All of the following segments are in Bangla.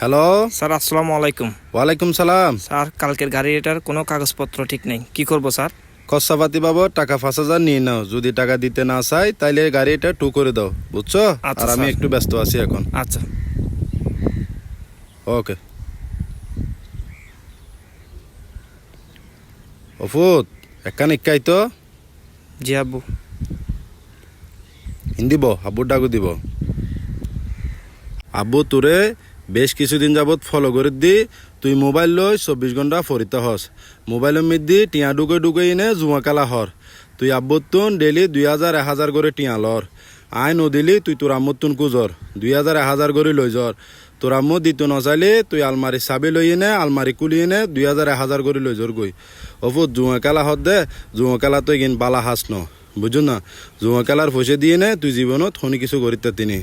হ্যালো স্যার আসসালামু আলাইকুম। ওয়ালাইকুম সালাম। স্যার কালকের গাড়িটার কোনো কাগজপত্র ঠিক নেই। কি করব স্যার খরচাপাতি বাবদ টাকা পাঁচ হাজার নিয়ে নাও। যদি টাকা দিতে না চাই তাইলে গাড়িটা টু করে দাও। বুঝছ? আচ্ছা, আর আমি একটু ব্যস্ত আছি এখন। আচ্ছা। ওকে। অফুত একখান ইক্কাই তো? জি আব্বু। হিন্দিব আব্বুর ডাকু দিব। আব্বু তোরে বেশ কিছুদিন যাবত ফলো করে দি, তুই মোবাইল লই চব্বিশ ঘণ্টা ফরিতে হস। মোবাইলের মধ্যে টিয়া ডুকে ডুকে ইনে জুয়া কালা হর। তুই আব্বুর তুন ডেলি দুই হাজার এক হাজার করে টিয়া লর। আই নদিলি তুই তোর আম্মুর তুন কুজর। দুই হাজার এক হাজার করে লই যর তোর আম্মু দিত নচাইলি তুই আলমারি চাবি লই এনে আলমারি কুলি এনে দুই হাজার এক হাজার করে লই যর গই। অফুত জুয়া খেলা হত দে জুয়া কালা তুই কিন বালা হাস ন। বুঝো না? জুয়া খেলার ফসে দিয়ে নে তুই জীবনত শনি কিছু করিতে তিনি।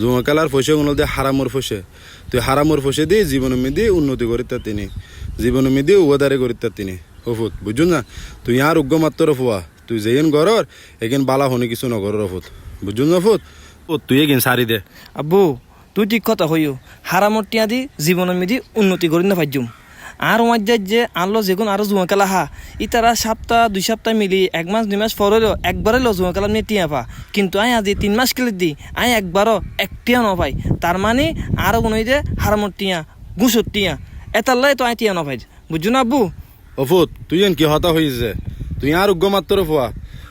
জুয়া খেলার ফসে কোনো দে হারামর ফসে। তুই হারামর ফসে দি জীবন মেদি উন্নতি করিতে তিনি। জীবন মেদি উদারে করিতে তিনি। অফুত বুঝো না? তুই আর উগ্র মাত্র ফুয়া তুই যেইন ঘরর এগিন বালা শনি কিছু নগর অফুত। বুঝো না ফুত ও তুই এগিন সারি দে। আব্বু তুই ঠিক কথা হইও হারামর টিয়া দি জীবনের মিদি উন্নতি করি না পাইজুম আর মাঝে যে আনলো যেগুন আরও জুয়া খেলা হা। ইতারা সপ্তাহ, দুই সপ্তাহ মিলি, এক মাস, দুই মাস পর হইল একবার হইল জুয়া খেলা নিয়ে টিয়া পা। কিন্তু আই আজি তিন মাস খেলে দি, আই একবারও একটিয়া ন পাই তার মানে আরও কোনো যে হারামর টিয়া, গুসর টিয়া এটার লাই তো আই টিয়া ন পাই বুঝছ না আব্বু? অফুত, তুই কি হতা হয়েছে তুই আর উগ্র মাত্র ফুয়া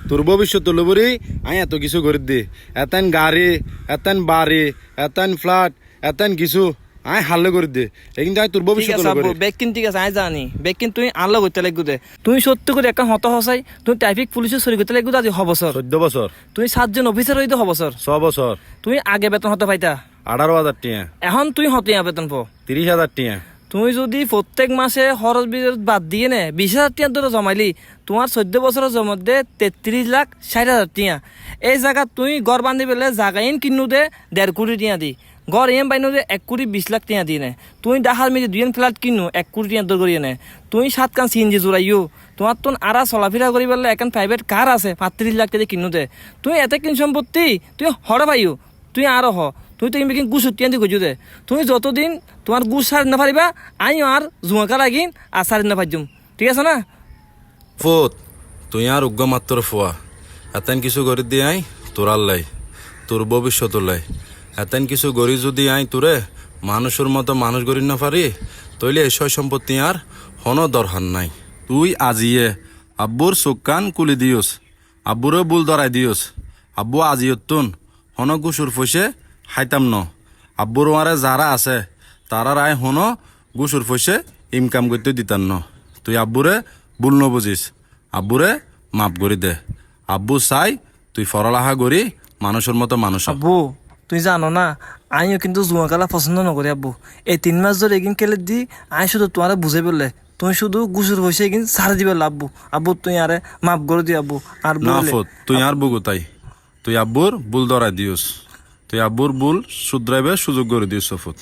তোর ভবিষ্যৎ লবরি আই এত কিছু করে দি। এতেন গাড়ি, এতেন বাড়ি, এতেন ফ্ল্যাট এতেন কিছু। আই হাল্লে করে দে। এখান থেকে তোর ঠিক ভবিষ্যৎ আব্বু লবরি বেকিন ঠিক আছে আই জানি বেকিন তুই আনলো করতে লাগু দে। তুই সত্যি করে একটা হত হসাই তুই ট্রাফিক পুলিশের চুরি করতে লাগু আজি হবছর চোদ্দ বছর। তুই সাতজন অফিসার হইতে হবছর ছ বছর। তুই আগে বেতন হতে পাইতা। আঠারো হাজার টিয়া। এখন তুই হতে বেতন পো। তিরিশ হাজার টিয়া। তুই যদি প্রত্যেক মাসে খরচ বাদ দিয়ে নে বিশ হাজার টিয়া ধরে জমাইলি তোমার চোদ্দ বছরের জমতে তেত্রিশ লাখ ষাট হাজার টিয়া। এই জায়গাত তুই ঘর বান্ধি পেলে জাগা ইন কিনু দে দেড় কোটি টিয়া দি। ঘর এম বাইনু এক কোটি বিশ লাখ টিয়া দিয়ে নে তুই ডাহার মিলি দুই ফ্ল্যাট কিনু, এক কোটি টিয়া দর করিয়ে নে তুই সাত কান সিএনজি জোড়াইও তোমার তোন আরা চলাফেরা করি পেলে এখন প্রাইভেট কার আছে পাঁত্রিশ লাখ টাকা কিনু দে। তুই এতে কিন সম্পত্তি, তুই হরে পাইও তুই আরও হ। তুই তো কিন্তু গুছ টিয়ান দিয়ে দে তুমি যতদিন তোমার গুছ সারি না পারিবা আমিও আর জুয়াকা লাগিন আর সারি না পারজুম ঠিক আছে না? ফুত তুই আর উগ্র মাত্র ফুয়া এতেন কিছু করে দিয়ে আই তোর আল্লাই তোর ভবিষ্যৎ লাই। এতেন কিছু গড়ি যদি আই তোরে, মানুষের মতো মানুষ গড়ি না পারি, তইলে এসব সম্পত্তি আর হন দরকার নাই। তুই আজিয়ে আব্বুর চোখ কুলি দিওস আব্বুরও বুল ধরাই দিওস আব্বু আজিয়ত তুন হন গুসুর ফসে হাইতাম ন। আব্বুর মারে যারা আছে, তারা রায় হন গুসুর ফসে ইনকাম করতে দিতাম ন। তুই আব্বুরে ভুল ন বুঝিস, আব্বুরে মাপ করি দে। আব্বু চাই তুই ফরলাহা করি মানুষের মতো মানুষ। আব্বু তুই জানো না আইও কিন্তু জুয়া খেলা পছন্দ নকরি আব্বু। এই তিন মাস ধরে এগিন খেলে দি আমি শুধু তোমার বুঝে পেলে তুই শুধু গুসুর হয়েছে এগিন সারা দিবে আব্বু। আব্বু তুই আরে মাফ করে দি আব্বু। আর তুই আর বুগুতাই তুই। আব্বুর বুল ধরাই দিওস তুই আব্বুর বুল শুধরাইবে সুযোগ করে দিওস ফুত।